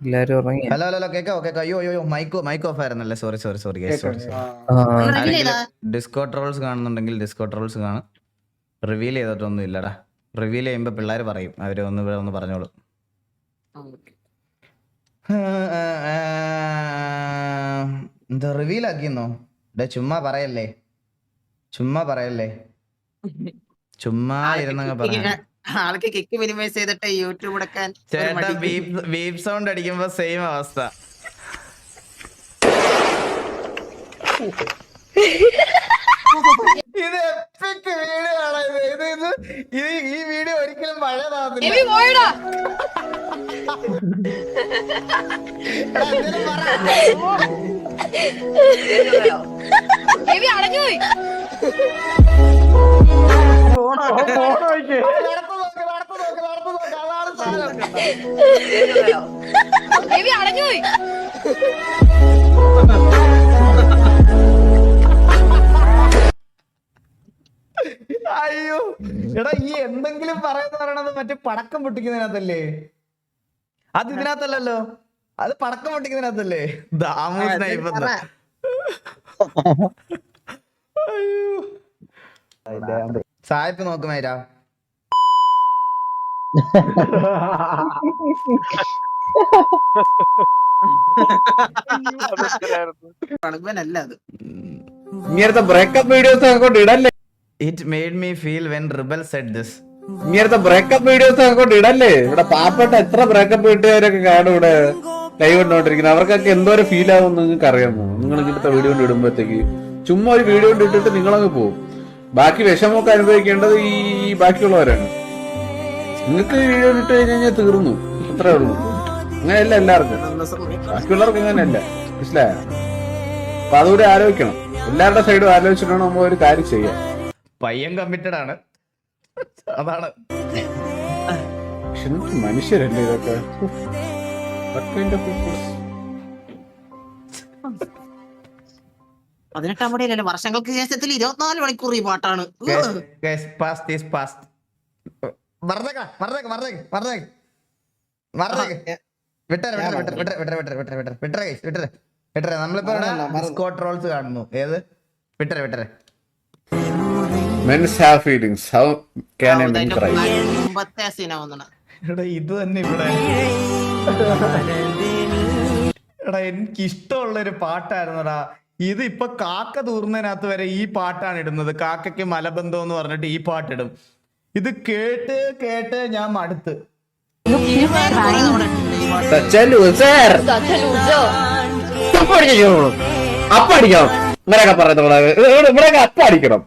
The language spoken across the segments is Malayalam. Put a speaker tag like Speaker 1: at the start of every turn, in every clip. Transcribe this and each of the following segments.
Speaker 1: എല്ലാരും ഉറങ്ങി.
Speaker 2: ഹലോ ഹലോ ഹലോ കേക്കോ അയ്യോ അയ്യോ mic mic off ആയിരുന്നല്ലേ? Sorry sorry sorry sorry disco trolls കാണുന്നുണ്ടെങ്കിൽ ഡിസ്കോ ട്രോൾസ് കാണും. റിവീൽ ചെയ്തിട്ടൊന്നും ഇല്ലടാ. റിവീൽ ചെയ്യുമ്പോ പിള്ളേർ പറയും. അവർ ഒന്ന് ഇവിടെ ഒന്ന് പറഞ്ഞോളൂ. എന്താ റിവീൽ ആക്കിയെന്നോ? ഡേ ചുമ്മാ പറയല്ലേ? ചുമ്മാ പറയല്ലേ? ചുമ്മാ ഇരുന്നങ്ങ് പറയാം
Speaker 3: ആൾക്ക് കിക്ക് മിനിമൈസ് ചെയ്തിട്ട് യൂട്യൂബ് എടുക്കാൻ ഒരു
Speaker 2: ചേട്ടാ. ബീപ് ബീപ് സൗണ്ട് അടിക്കുമ്പോ സെയിം അവസ്ഥ ഇത് എപ്പിക് വീഡിയോ ആണ് ഇത് ഇത് ഇത് ഇത് ഈ വീഡിയോ ഒരിക്കലും പഴയതാകത്തില്ല
Speaker 4: അടഞ്ഞുപോയി
Speaker 2: ഫോണോ നോക്ക്,
Speaker 4: എബി അടഞ്ഞുപോയി.
Speaker 2: അയ്യോ. എടാ ഈ എന്തെങ്കിലും പറയുന്ന പറയണത് മറ്റേ പടക്കം പൊട്ടിക്കുന്നതിനകത്തല്ലേ? അത് ഇതിനകത്തല്ലല്ലോ. അത് പടക്കം പൊട്ടിക്കുന്നതിനകത്തല്ലേ? ദാമു. അയ്യോ. സായിപ്പ് നോക്കുമേരാ
Speaker 3: അത്
Speaker 1: ഇങ്ങനത്തെ ബ്രേക്കപ്പ് വീഡിയോസ് അങ്ങോട്ട് ഇടല്ലേ?
Speaker 2: It made me feel when rebel said this
Speaker 1: ഇങ്ങനത്തെ ബ്രേക്കപ്പ് വീഡിയോസ് അങ്ങോട്ട് ഇടല്ലേ? ഇവിടെ പാവപ്പെട്ട എത്ര ബ്രേക്കപ്പ് വീട്ടുകാരൊക്കെ കാണും ഇവിടെ ലൈവ് കണ്ടോണ്ടിരിക്കുന്നത്. അവർക്കൊക്കെ എന്തോരം ഫീൽ ആവും നിങ്ങൾക്ക് അറിയാമോ? നിങ്ങൾ ഇങ്ങനത്തെ വീഡിയോ കൊണ്ട് ഇടുമ്പോഴത്തേക്ക് ചുമ്മാ ഒരു വീഡിയോ കൊണ്ട് ഇട്ടിട്ട് നിങ്ങളങ്ങ് പോകും ബാക്കി വിഷമമൊക്കെ അനുഭവിക്കേണ്ടത് ഈ ബാക്കിയുള്ളവരാണ്. നിങ്ങൾക്ക് വീഡിയോ ഇട്ട് കഴിഞ്ഞാൽ തീർന്നു. അത്രേ ഉള്ളൂ. അങ്ങനെയല്ല എല്ലാവർക്കും. ബാക്കിയുള്ളവർക്ക് അങ്ങനെയല്ല മനസ്സിലായ? അപ്പൊ അതുകൂടി ആലോചിക്കണം. എല്ലാവരുടെ സൈഡും ആലോചിച്ചിട്ടാണ് നമ്മൾ ഒരു കാര്യം ചെയ്യാം.
Speaker 2: പയ്യൻ കമ്മിറ്റഡ് ആണ്. അതാണ്.
Speaker 1: മനുഷ്യരല്ലേ ഇതൊക്കെ?
Speaker 3: പതിനെട്ടാം പടിയല്ലേ വർഷങ്ങൾക്ക് ശേഷത്തിൽ ഇരുപത്തിനാല് മണിക്കൂർ ഈ പാട്ടാണ്.
Speaker 2: മറന്നേക്ക മറന്നേക്ക നമ്മളിപ്പോ സ്കോട്ട് റോൾസ് കാണുന്നു. ഏത്?
Speaker 1: ക്യാൻ?
Speaker 3: മുമ്പത്തെ സീന
Speaker 2: എടാ ഇത് തന്നെ ഇവിടെ. എടാ എനിക്ക് ഇഷ്ടമുള്ള ഒരു പാട്ടായിരുന്നടാ. ഇത് ഇപ്പൊ കാക്ക തൂർന്നതിനകത്ത് വരെ ഈ പാട്ടാണ് ഇടുന്നത്. കാക്കയ്ക്ക് മലബന്ധം എന്ന് പറഞ്ഞിട്ട് ഈ പാട്ടിടും. ഇത് കേട്ട് കേട്ട് ഞാൻ മടുത്ത്.
Speaker 1: അപ്പടിക്കണം. ഇവരൊക്കെ പറയുന്നത്
Speaker 4: ഇവരൊക്കെ
Speaker 1: അപ്പടിക്കണം.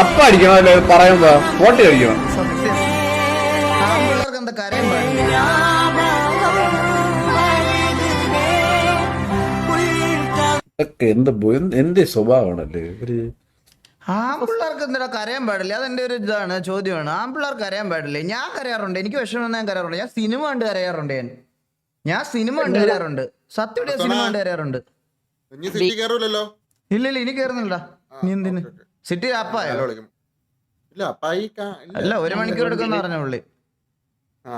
Speaker 1: അപ്പടിക്കണം അല്ലേ? പറയുമ്പോ വോട്ട് കഴിക്കണം.
Speaker 2: സത്യം എന്താ കാര്യം
Speaker 1: ഇതൊക്കെ എന്ത് എന്റെ സ്വഭാവമാണല്ലേ ഒരു
Speaker 2: ആൺപിള്ളേർക്ക് എന്തിനാ കരയാൻ പാടില്ല? അതെന്റെ ഒരു ഇതാണ് ചോദ്യമാണ്. ആൺപിള്ളേർക്ക് കരയാൻ പാടില്ല? ഞാൻ കരയാറുണ്ട്. എനിക്ക് വിഷമം ഞാൻ കരയാറുണ്ട്. ഞാൻ സിനിമ കണ്ട് കരയാറുണ്ട് ഞാൻ. ഞാൻ സിനിമ കണ്ട് കരയാറുണ്ട്. സത്യം സിനിമ കണ്ട് കരയാറുണ്ട്. ഇല്ല ഇല്ല ഇനി കയറുന്നില്ല നീ എന്തിന്? സിറ്റി
Speaker 5: അപ്പായോ?
Speaker 2: അല്ല ഒരു മണിക്കൂർ എടുക്കുന്ന പറഞ്ഞ പുള്ളി.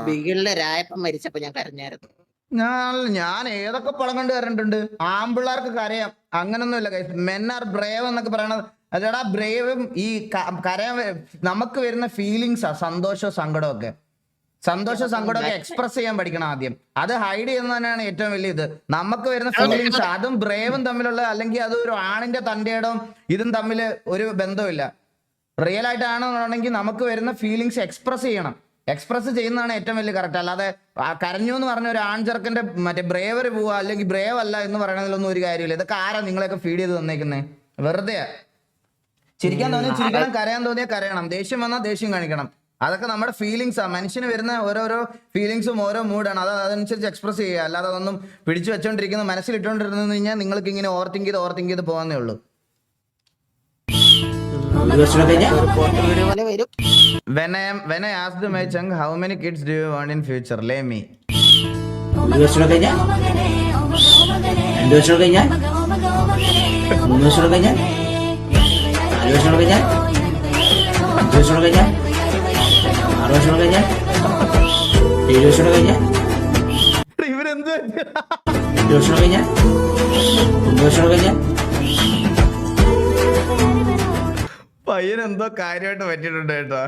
Speaker 3: ബിഗിളിലെ രായപ്പം മരിച്ചപ്പോ ഞാൻ കരഞ്ഞായിരുന്നു.
Speaker 2: ഞാൻ ഞാൻ ഏതൊക്കെ പടം കണ്ടു കണ്ടിട്ടുണ്ട് ആമ്പിള്ളേർക്ക് കരയാം. അങ്ങനൊന്നുമില്ല മെൻ ആർ ബ്രേവ് എന്നൊക്കെ പറയണത്. അതെടാ ബ്രേവും ഈ കരയാൻ നമുക്ക് വരുന്ന ഫീലിങ്സാ സന്തോഷവും സങ്കടവും ഒക്കെ. സന്തോഷവും സങ്കടമൊക്കെ എക്സ്പ്രസ് ചെയ്യാൻ പഠിക്കണം ആദ്യം. അത് ഹൈഡ് ചെയ്യുന്നത് തന്നെയാണ് ഏറ്റവും വലിയ ഇത്. നമുക്ക് വരുന്ന ഫീലിങ്സ് അതും ബ്രേവും തമ്മിലുള്ള അല്ലെങ്കിൽ അത് ഒരു ആണിന്റെ തന്റെയിടവും ഇതും തമ്മിൽ ഒരു ബന്ധമില്ല റിയൽ ആയിട്ടാണെന്നുണ്ടെങ്കിൽ നമുക്ക് വരുന്ന ഫീലിങ്സ് എക്സ്പ്രസ് ചെയ്യണം. എക്സ്പ്രസ് ചെയ്യുന്നതാണ് ഏറ്റവും വലിയ കറക്റ്റ് അല്ലാതെ കരഞ്ഞു എന്ന് പറഞ്ഞ ഒരു ആൺചെറുക്കന്റെ മറ്റേ ബ്രേവറി പോവുക അല്ലെങ്കിൽ ബ്രേവ് അല്ല എന്ന് പറയുന്നതിലൊന്നും ഒരു കാര്യമില്ല. ഇതൊക്കെ ആരാ നിങ്ങളെയൊക്കെ ഫീഡ് ചെയ്ത് തന്നേക്കുന്നേ? വെറുതെ ചിരിക്കാൻ തോന്നിയാൽ ചിരിക്കണം കരയാൻ തോന്നിയാൽ കരയണം. ദേഷ്യം വന്നാൽ ദേഷ്യം കാണിക്കണം. അതൊക്കെ നമ്മുടെ ഫീലിങ്സ് ആ. മനുഷ്യന് വരുന്ന ഓരോരോ ഫീലിങ്സും ഓരോ മൂഡാണ് അത് അതനുസരിച്ച് എക്സ്പ്രസ് ചെയ്യുക. അല്ലാതെ അതൊന്നും പിടിച്ചു വെച്ചോണ്ടിരിക്കുന്ന മനസ്സിലിട്ടോണ്ടിരുന്നു കഴിഞ്ഞാൽ നിങ്ങൾക്ക് ഇങ്ങനെ ഓവർ തിങ്ക് ചെയ്ത് ഓവർ തിങ്ക് ചെയ്ത് പോകാന്നേ ഉള്ളൂ. When I when I asked my chunk how many kids do you want in future, lay me.
Speaker 6: ഒരു വർഷം കഴിഞ്ഞാൽ രണ്ട് വർഷം കഴിഞ്ഞാൽ മൂന്ന് വർഷം കഴിഞ്ഞാൽ അഞ്ച് വർഷം കഴിഞ്ഞാൽ അഞ്ച് വർഷം കഴിഞ്ഞാൽ ആറ് വർഷം കഴിഞ്ഞാൽ ഏഴ് വർഷം കഴിഞ്ഞാൽ
Speaker 2: ഇവരെന്ത്
Speaker 6: എട്ട് വർഷം കഴിഞ്ഞാൽ ഒമ്പത് വർഷം കഴിഞ്ഞാൽ
Speaker 2: എന്തോ കാര്യമായിട്ട് പറ്റിയിട്ടുണ്ട് കേട്ടോ.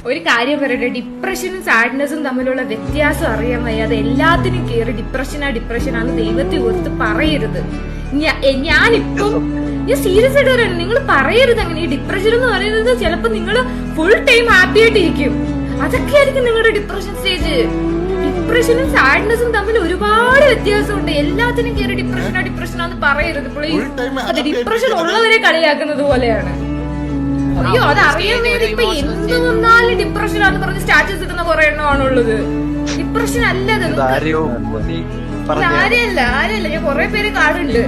Speaker 4: ഒരു കാര്യം പറയട്ടെ ഡിപ്രഷനും സാഡ്നെസ്സും തമ്മിലുള്ള വ്യത്യാസം അറിയാൻ വയ്യാതെ എല്ലാത്തിനും കേറി ഡിപ്രഷനാ ഡിപ്രഷനാന്ന് ദൈവത്തെ ഓർത്ത് പറയരുത്. ഞാനിപ്പം ഞാൻ സീരിയസ് ആയിട്ട് പറയുന്നത് നിങ്ങൾ പറയരുത് അങ്ങനെ. ഈ ഡിപ്രഷൻ എന്ന് പറയുന്നത് ചിലപ്പോ നിങ്ങൾ ഫുൾ ടൈം ഹാപ്പി ആയിട്ടിരിക്കും. അതൊക്കെ ആയിരിക്കും നിങ്ങളുടെ ഡിപ്രഷൻ സ്റ്റേജ് ഡിപ്രഷനും സാഡ്നെസ്സും തമ്മിൽ ഒരുപാട് വ്യത്യാസമുണ്ട്. എല്ലാത്തിനും കേറി ഡിപ്രഷനാ ഡിപ്രഷനാന്ന് പറയരുത്. പ്ലീസ് അത് ഡിപ്രഷൻ ഉള്ളവരെ കളിയാക്കുന്നത് പോലെയാണ്. അയ്യോ അത് അറിയുന്നത് ഇപ്പൊ എന്ത് വന്നാലും ആണെന്ന് പറഞ്ഞ് സ്റ്റാറ്റസ് ഇടുന്ന കുറെ എണ്ണമാണുള്ളത് ഡിപ്രഷൻ അല്ല അത്. ആരെയല്ല ആരെയല്ല. ഞാൻ കുറെ പേര് കാണുന്നുണ്ട്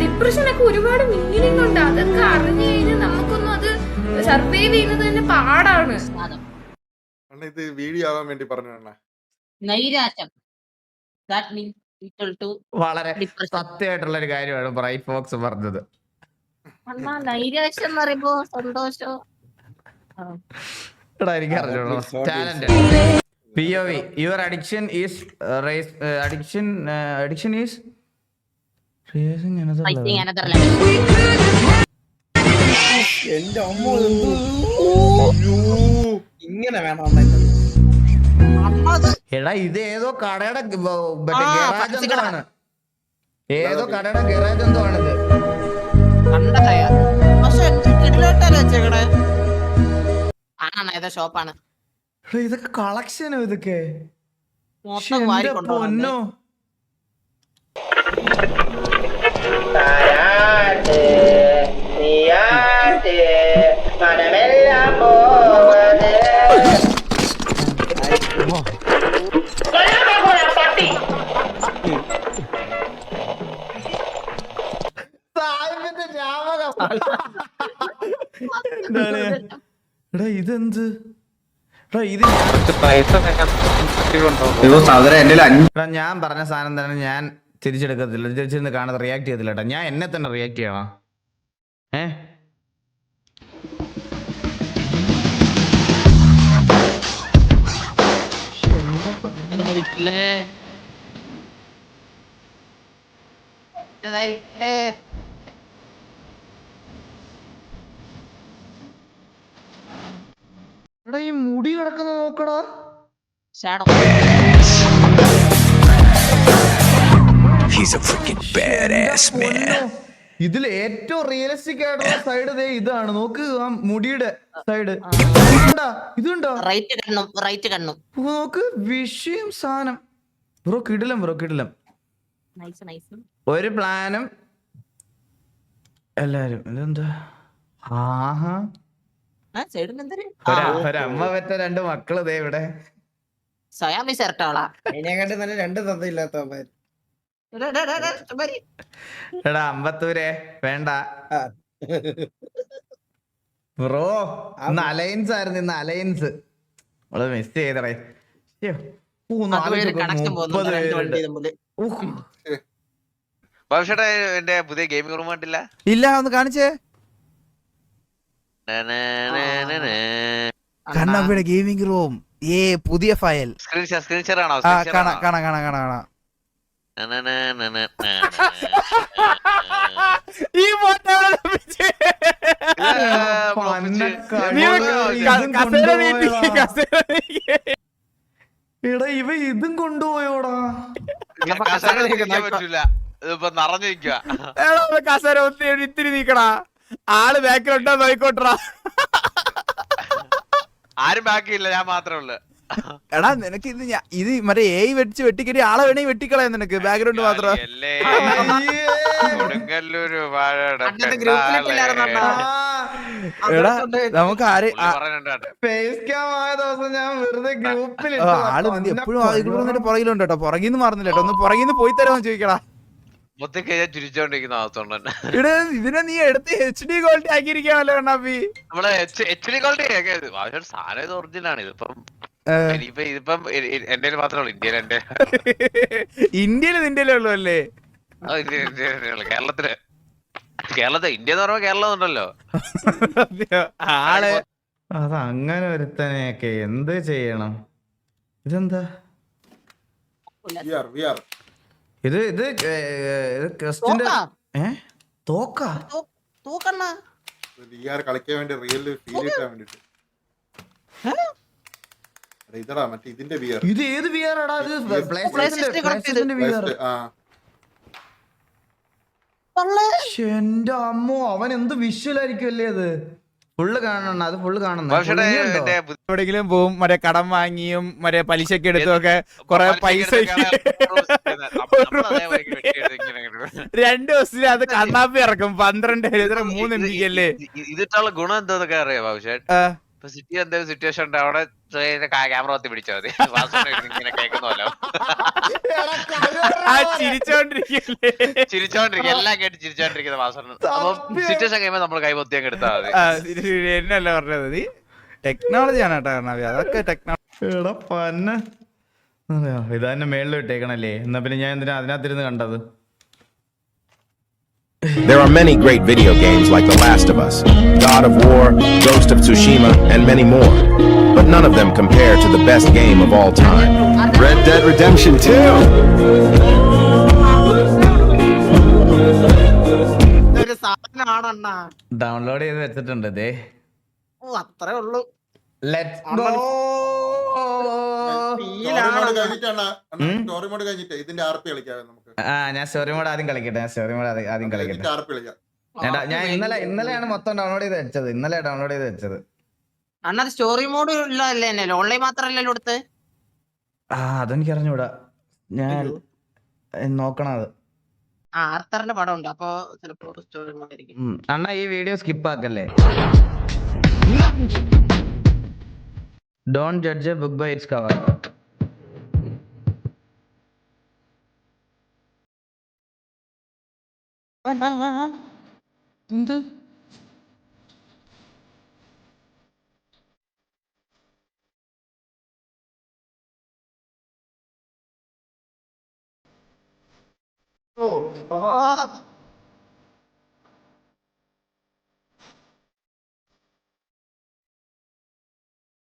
Speaker 4: ഡിപ്രഷനൊക്കെ ഒരുപാട് മീനിങ് ഉണ്ട്. അതൊക്കെ അറിഞ്ഞു കഴിഞ്ഞാൽ നമുക്കൊന്നും അത് സർവൈവ് ചെയ്യുന്നത് തന്നെ പാടാണ്.
Speaker 5: അണ്ണ ഇത് വീഡിയോ ആവാൻ വേണ്ടി പറഞ്ഞു അണ്ണ
Speaker 3: നൈരാശ്യം. ദാറ്റ് മീൻസ് ഈക്വൽ ടു
Speaker 2: വളരെ
Speaker 3: ഡിപ്രഷൻ
Speaker 2: സത്യമായിട്ടുള്ള ഒരു കാര്യമാണ് ബ്രൈറ്റ് ഫോക്സ് പറഞ്ഞത്.
Speaker 3: അണ്ണാ നൈരാശ്യം എന്ന് പറയുമ്പോ സന്തോഷം
Speaker 2: എടാ എനിക്ക് അറിഞ്ഞോളൂ talent P O V your addiction is addiction addiction is
Speaker 3: fighting another level
Speaker 7: ഇങ്ങനെ വേണം
Speaker 2: എടാ ഇത് ഏതോ കടയുടെ
Speaker 3: ഗറാജ്.
Speaker 2: എന്തോ ആണ് ഏതോ കടയുടെ ഗറാജ് എന്തോ ആണിത്
Speaker 3: കണ്ടതായ പക്ഷെ എന്ത് കിടിലോട്ടല്ലേ വെച്ചേക്കണേ. ആണാണ് ഏതോ ഷോപ്പാണ്.
Speaker 2: എടാ, ഇതൊക്കെ കളക്ഷനോ ഇതൊക്കെ? പൊന്നോ.
Speaker 3: മൊത്തം വാരി
Speaker 2: എന്താണ്? എടാ ഇതെന്ത്? ഞാൻ പറഞ്ഞ സാധനം തന്നെ ഞാൻ തിരിച്ചെടുക്കത്തില്ല. തിരിച്ചിരുന്ന് കാണാതെ റിയാക്ട് ചെയ്യത്തില്ല കേട്ടോ. ഞാൻ എന്നെ തന്നെ റിയാക്ട് ചെയ്യണം ഏ? എടാ ഈ മുടി കിടക്കുന്ന നോക്കടാ.
Speaker 3: ഷാഡോ.
Speaker 2: ഇതിൽ ഏറ്റവും റിയലിസ്റ്റിക് ആയിട്ടുള്ള സൈഡ് ദേ ഇതാണ്. നോക്ക് ആ മുടിയുടെ സൈഡ് ഇതുണ്ടോ?
Speaker 3: റൈറ്റ് കണ്ണും റൈറ്റ് കണ്ണും.
Speaker 2: നോക്ക് വിഷയം സാധനം. ബ്രോ കിടിലം ബ്രോ കിടിലം.
Speaker 3: നൈസ് നൈസ്
Speaker 2: ഒരു പ്ലാനും. എല്ലാരും ഇതെന്താ? ആഹാ. ഒരമ്മ പറ്റ രണ്ട് മക്കൾ ദേ ഇവിടെ.
Speaker 3: സ്വയാമി സെർട്ടോളാ
Speaker 7: അതിനെക്കാട്ടി നല്ല രണ്ട് തന്തയില്ലാത്തവന്മാർ
Speaker 2: എടാ അമ്പത്തൂരെ വേണ്ട. ബ്രോ ഇന്ന് അലയൻസ് ആയിരുന്നു ഇന്ന് അലയൻസ്. നമ്മൾ മിസ് ചെയ്തടേ.
Speaker 8: ഭവിഷ്യയുടെ എന്റെ പുതിയ ഗെയിമിംഗ് റൂം കണ്ടില്ല?
Speaker 9: ഇല്ല ഒന്ന് കാണിച്ചേ. കണ്ണപ്പിയുടെ ഗെയിമിംഗ് റൂം ഏ പുതിയ file
Speaker 8: screen share screen share ആണോ?
Speaker 9: ആ കാണാ കാണാ കാണാ കാണാ കാണാ. ഈ
Speaker 2: ഇതും
Speaker 9: കസേര
Speaker 2: എടാ ഇവ ഇതും കൊണ്ടുപോയോടാ
Speaker 8: പറ്റൂല ഇതിപ്പോ നിറഞ്ഞിരിക്കുക
Speaker 9: എടാ, കസേര ഒത്തിരി ഇത്തിരി നീക്കടാ ആൾ ബാക്കിലുണ്ടോ നോയിക്കോട്ടറാ
Speaker 8: ആരും ബാക്കിയില്ല ഞാൻ മാത്രമേ ഉള്ളു.
Speaker 9: എടാ നിനക്ക് ഇത് ഇത് മറ്റേ ഏയ് വെട്ടിച്ച് വെട്ടിക്കരി ആളെ വേണേ വെട്ടിക്കളയാ നിനക്ക് ബാക്ക്ഗ്രൗണ്ട് മാത്രം. എടാ നമുക്ക് ആരെ ആൾ എപ്പോഴും പുറകിലുണ്ട് കേട്ടോ. പുറകിന്ന് മാറുന്നില്ല കേട്ടോ. ഒന്ന് പുറകിന്ന് പോയി തരാമെന്ന് ചോദിക്കടാ.
Speaker 8: മൊത്തം കഴിഞ്ഞാൽ ചുരിച്ചോണ്ടിരിക്കുന്ന അവസ്ഥ തന്നെ
Speaker 9: ഇവിടെ ഇതിനെ നീ എടുത്ത് എച്ച് ഡി ക്വാളിറ്റി ആക്കിയിരിക്കാമല്ലോ കണ്ണാപ്പി
Speaker 8: നമ്മളെ എച്ച് ഡി ക്വാളിറ്റി സാധനം ഇത് ഒറിജിനൽ ആണ്. ഇതിപ്പം ഇതിപ്പം എന്റെ മാത്രമേ ഉള്ളൂ ഇന്ത്യയിൽ എന്റെ
Speaker 9: ഇന്ത്യയിൽ നിന്റെ ഉള്ളൂ അല്ലേ?
Speaker 8: കേരളത്തിൽ. കേരളത്തെ ഇന്ത്യ എന്ന് പറയുമ്പോ കേരളം ഉണ്ടല്ലോ.
Speaker 9: ആൾ.
Speaker 2: അത് അങ്ങനെ ഒരുത്തനെയൊക്കെ എന്ത് ചെയ്യണം? ഇതെന്താ?
Speaker 5: വി ആർ വി ആർ
Speaker 2: ഇത് ഇത് ക്രിസ്റ്റിന്റെ
Speaker 3: തോക്കാ?
Speaker 2: ഏ? തോക്കാ.
Speaker 3: തൂക്കണ്ണ
Speaker 5: വി കളിക്കാൻ വേണ്ടി റിയൽ ഫീൽ കിട്ടാൻ വേണ്ടിട്ട്. എടാ, ഇതടാ മറ്റേ ഇതിന്റെ വിആർ
Speaker 2: ഇത് ഏത് വി ആടാ ഇത്
Speaker 5: ആ.
Speaker 2: എന്റെ അമ്മോ അവൻ എന്ത് വിഷ്വലായിരിക്കും അല്ലേ അത് ഫുള്ള് കാണണം അത് ഫുള്ള് കാണണം.
Speaker 8: എവിടെങ്കിലും
Speaker 9: എവിടെയെങ്കിലും പോവും മറ്റേ കടം വാങ്ങിയും മറ്റേ പലിശക്ക് എടുത്തും ഒക്കെ കൊറേ പൈസ രണ്ടു ദിവസത്തിൽ അത് കണ്ണാപ്പി ഇറക്കും പന്ത്രണ്ട് മൂന്ന് എം ബി അല്ലേ
Speaker 8: ഇതിട്ടുള്ള ഗുണം എന്താ അറിയാം. ഇപ്പൊ സിറ്റി എന്തൊരു സിറ്റുവേഷൻ ഉണ്ട്? അവിടെ ക്യാമറ കത്തി പിടിച്ചാൽ മതി. ഇങ്ങനെ കേൾക്കുന്നല്ലോ. ചിരിച്ചോണ്ടിരിക്കും. എല്ലാം കേട്ട് ചിരിച്ചോണ്ടിരിക്കുന്ന വാസന അപ്പൊ സിറ്റുവേഷൻ കഴിയുമ്പോ നമ്മൾ കൈ പൊത്തി അങ്ങ് എടുത്താൽ മതി.
Speaker 9: എന്നല്ല പറഞ്ഞത്? നീ ടെക്നോളജി ആണ് കേട്ടോ അതൊക്കെ ടെക്നോളജി
Speaker 2: എടാ പന്ന. അറിയോ ഇതന്നെ മേളിൽ ഇട്ടേക്കണല്ലേ? എന്നാ പിന്നെ ഞാൻ എന്തിനാ അതിനകത്തിരുന്ന് കണ്ടത്?
Speaker 10: There are many great video games like The Last of Us, God of War, Ghost of Tsushima, and many more. But none of them compare to the best game of all time Red Dead Redemption 2.
Speaker 3: ഒരു സാധനമാണണ്ണ
Speaker 2: ഡൗൺലോഡ് ചെയ്ത് വെച്ചിട്ടുണ്ട് ദേ
Speaker 3: ഓ അത്രേ ഉള്ളൂ
Speaker 2: ലെറ്റ്സ്
Speaker 5: നമുക്ക്.
Speaker 2: ആ ഞാൻ സ്റ്റോറി മോഡ് ആദ്യം കളിക്കട്ടെ ഞാൻ സ്റ്റോറി മോഡ് ആദ്യം കളിക്കട്ടെ. ഞാൻ ഇന്നലെ ഇന്നലെയാണ് മൊത്തം ഡൗൺലോഡ് ചെയ്ത് വെച്ചത്. ഇന്നലെ ഡൗൺലോഡ് ചെയ്ത് വെച്ചത്.
Speaker 3: അണ്ണാ സ്റ്റോറി മോഡ് ഉള്ളതല്ലേ ഓൺലൈൻ മാത്രല്ലല്ലോ എടുത്ത്
Speaker 2: ആ അതെനിക്ക് അറിഞ്ഞൂടാ ഞാൻ നോക്കണം അത്.
Speaker 3: ആർത്തറിന്റെ പടം ഉണ്ട് അപ്പൊ ചിലപ്പോ സ്റ്റോറി മോഡ് ആയിരിക്കും.
Speaker 2: അണ്ണാ ഈ വീഡിയോ സ്കിപ്പ് ആക്കല്ലേ? Don't judge book by its cover
Speaker 3: എന്ത്?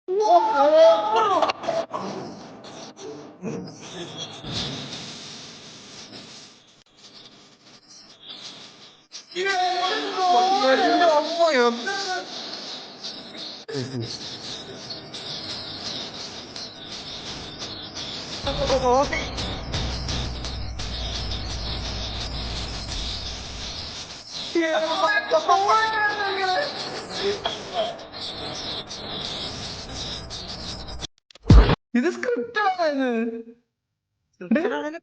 Speaker 3: Yeah, I'm like the whole world.
Speaker 2: ഇത് സ്ക്രിപ്റ്റ് ആണ്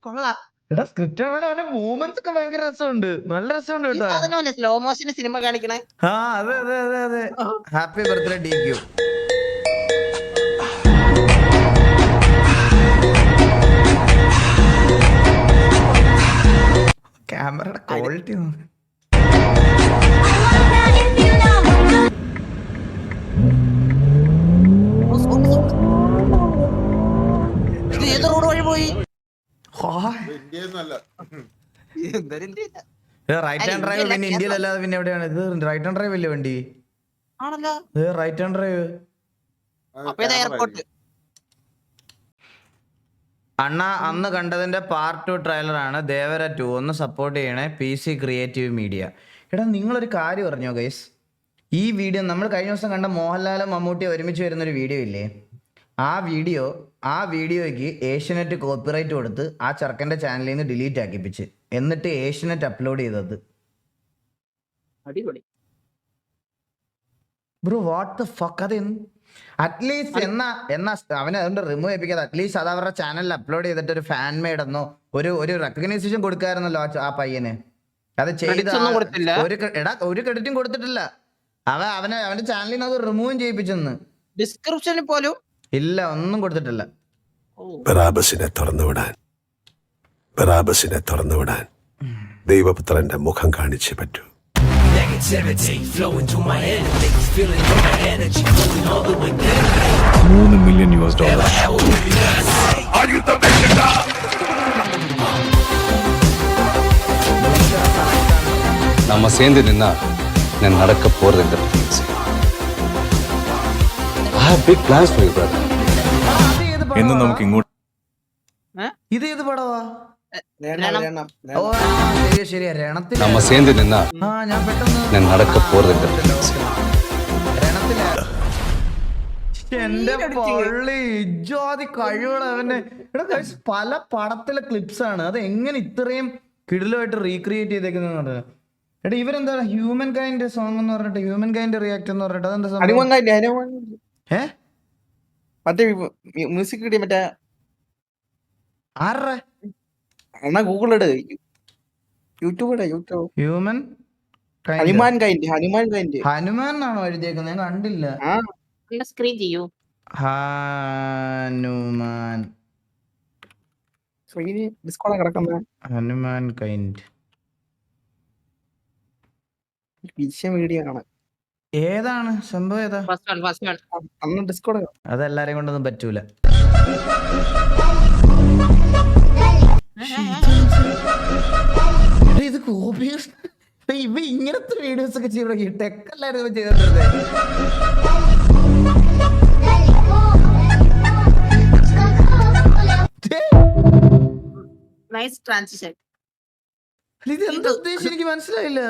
Speaker 3: കൊള്ളാം.
Speaker 2: എടാ സ്ക്രിപ്റ്റ് ആണ് അവന്റെ മൂവ്മെന്റ്സ് ഒക്കെ ഭയങ്കര രസമുണ്ട്. നല്ല രസമുണ്ട് കേട്ടോ.
Speaker 3: സ്ലോ മോഷൻ സിനിമ കാണിക്കണേ?
Speaker 2: ആ അതെ അതെ അതെ അതെ. ഹാപ്പി ബർത്ത്ഡേ ഡി ക്യൂ ക്യാമറയുടെ ക്വാളിറ്റി
Speaker 3: ഇത്
Speaker 2: റൈറ്റ് ഹാൻഡ് ഡ്രൈവ് പിന്നെ ഇന്ത്യയിലല്ലാതെ പിന്നെ എവിടെയാണ്? ഇത് റൈറ്റ് ഹാൻഡ് ഡ്രൈവ് അല്ലേ വണ്ടി?
Speaker 3: ആണല്ലോ.
Speaker 2: ഇത് റൈറ്റ് ഹാൻഡ് ഡ്രൈവ്
Speaker 3: ഇത് എയർപോർട്ട്
Speaker 2: അണ്ണ അന്ന് കണ്ടതിന്റെ പാർട്ട് ടു ട്രെയിലർ ആണ് ദേവര ടു ഒന്ന് സപ്പോർട്ട് ചെയ്യണേ പി സി ക്രിയേറ്റീവ് മീഡിയ എടാ നിങ്ങളൊരു കാര്യം പറഞ്ഞോ ഗൈസ് ഈ വീഡിയോ നമ്മൾ കഴിഞ്ഞ ദിവസം കണ്ട മോഹൻലാലും മമ്മൂട്ടി ഒരുമിച്ച് വരുന്ന ഒരു വീഡിയോ ഇല്ലേ? ആ വീഡിയോ ആ വീഡിയോയ്ക്ക് ഏഷ്യനെറ്റ് കോപ്പിറൈറ്റ് കൊടുത്ത് ആ ചെറുക്കന്റെ ചാനലിൽ നിന്ന് ഡിലീറ്റ് ആക്കിപ്പിച്ച്. എന്നിട്ട് ഏഷ്യനെറ്റ് അപ്ലോഡ് ചെയ്തത്. ബ്രോ വാട്ട് ദ ഫക്ക് അത് അറ്റ്ലീസ്റ്റ് എന്നാ എന്നാ അവനെ അതുകൊണ്ട് റിമൂവ് ചെയ്യിപ്പിക്കാതെ അറ്റ്ലീസ്റ്റ് അത് അവരുടെ ചാനലിൽ അപ്ലോഡ് ചെയ്തിട്ട് ഒരു ഫാൻ മെയ്ഡ് എന്നോ ഒരു ഒരു റെക്കഗ്നൈസേഷൻ കൊടുക്കായിരുന്നല്ലോ ആ പയ്യന്. അത് ചെയ്ത? ഒരു എടാ ഒരു ക്രെഡിറ്റും കൊടുത്തിട്ടില്ല. അവ അവനെ അവന്റെ ചാനലിൽ നിന്ന് അത് റിമൂവും ചെയ്യിപ്പിച്ചെന്ന്.
Speaker 3: ഡിസ്ക്രിപ്ഷനിൽ പോലും
Speaker 2: ഇല്ല ഒന്നും കൊടുത്തിട്ടില്ല
Speaker 10: ബറാബസിനെ തുറന്നുവിടാൻ ബറാബസിനെ തുറന്നുവിടാൻ ദൈവപുത്രന്റെ മുഖം കാണിച്ചേ പറ്റൂ മൂന്ന് മില്യൺ യു എസ് ഡോളർ
Speaker 11: நம்ம சேர்ந்து நின்னா நான் நடக்க போறது I
Speaker 2: എന്ന്
Speaker 6: നമുക്ക് ഇങ്ങോട്ട്
Speaker 2: ഇത് ഏത് പടവാ?
Speaker 11: നമ്മ சேர்ந்து
Speaker 2: നിന്നാ ഞാൻ
Speaker 11: ഞാൻ നടക്ക
Speaker 2: പോറതില്ല എന്റെ പള്ളി ഇജാതി കഴിവുള്ളവന്റെ എടാ പല പടത്തിലെ ക്ലിപ്സ് ആണ് അത് എങ്ങനെ ഇത്രയും കിടിലുമായിട്ട് റീക്രിയേറ്റ് ചെയ്തേക്കുന്നത് എടാ ഇവരെന്താ ഹ്യൂമൻ കൈൻഡ് സോങ് എന്ന് പറഞ്ഞിട്ട് ഹ്യൂമൻ കൈൻഡ് റിയാക്ട് എന്ന് പറഞ്ഞിട്ട് അതെന്താ സംഭവം? ഏ
Speaker 7: മറ്റേ മ്യൂസിക് കിട്ടിയ മറ്റേ
Speaker 2: ആരുടെ
Speaker 7: അണ്ണാ ഗൂഗിൾ ഇട്. യൂട്യൂബ് ഇട YouTube
Speaker 2: human
Speaker 7: Hanuman kind Hanuman kind
Speaker 2: Hanuman എന്നാണോ എഴുതിയേക്കുന്നത് ഞാൻ കണ്ടില്ല.
Speaker 7: ആ.
Speaker 3: സ്ക്രീൻ ചെയ്യൂ.
Speaker 2: ഹനുമാൻ.
Speaker 7: സ്ക്രീന് ഡിസ്കോളെ കിടക്കുന്ന.
Speaker 2: ഹനുമാൻ കൈൻഡ്
Speaker 7: വിഷയം വീഡിയോ കാണാൻ
Speaker 2: ഏതാണ്? സംഭവം ഏതാ?
Speaker 3: ഫസ്റ്റ് വൺ ഫസ്റ്റ് വൺ
Speaker 7: അന്ന് ഡിസ്കോളെ
Speaker 2: അതെല്ലാരെയും കൊണ്ടൊന്നും പറ്റൂല. ഇത് കോപ്പി ഇവ ഇങ്ങനത്തെ വീഡിയോസ് ഒക്കെ ചെയ്യണം ടെക്കല്ലായിരുന്നു എല്ലാരും ചെയ്തോണ്ടിരുന്നത്
Speaker 3: നൈസ് ട്രാൻസിഷൻ
Speaker 2: ഇത് എന്താ ഉദ്ദേശം? എനിക്ക് മനസ്സിലായില്ല.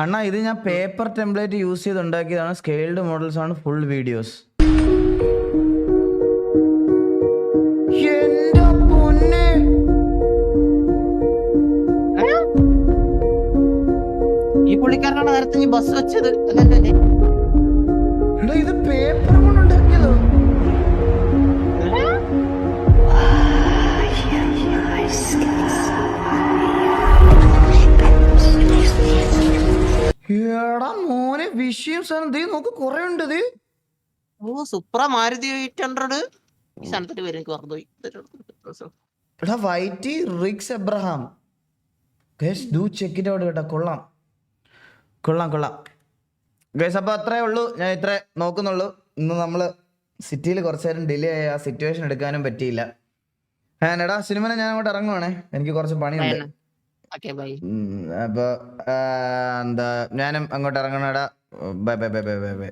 Speaker 2: അണ്ണാ ഇത് ഞാൻ പേപ്പർ ടെംപ്ലേറ്റ് യൂസ് ചെയ്ത് ഉണ്ടാക്കിയതാണ് സ്കെയിൽഡ് മോഡൽസ് ആണ് ഫുൾ വീഡിയോസ്
Speaker 3: ഈ പുള്ളിക്കാരനാണ് നേരത്തെ ബസ് വെച്ചത്. അല്ലല്ലേ
Speaker 2: ഇത് പേപ്പർ എടാ മോനെ വിഷയം സാധനം. ദേ നോക്ക് കൊറേ ഉണ്ട് ഇത്.
Speaker 3: ഓ സുപ്ര മാരുതി എയ്റ്റ് ഹൺഡ്രഡ് ഈ സാധനത്തിന്റെ പേര് എനിക്ക് മറന്നുപോയി.
Speaker 2: എടാ വൈറ്റി റിക്സ് Abraham. Guys do check it out കേട്ടോ. കൊള്ളാം. കൊള്ളാം കൊള്ളാം. ഗേസ് അപ്പോൾ അത്രേ ഉള്ളൂ. ഞാൻ ഇത്ര നോക്കുന്നുള്ളൂ. ഇന്ന് നമ്മൾ സിറ്റിയിൽ കുറച്ച് നേരം ഡിലേ ആയി. ആ സിറ്റുവേഷൻ എടുക്കാനും പറ്റിയില്ല. ആ, എടാ സിനിമ ഞാൻ അങ്ങോട്ട് ഇറങ്ങുവാണേ. എനിക്ക് കുറച്ച് പണിയുണ്ട്.
Speaker 3: ഓക്കെ ബൈ
Speaker 2: അപ്പൊ എന്താ ഞാനും അങ്ങോട്ട് ഇറങ്ങണടാ. Bye bye bye bye bye.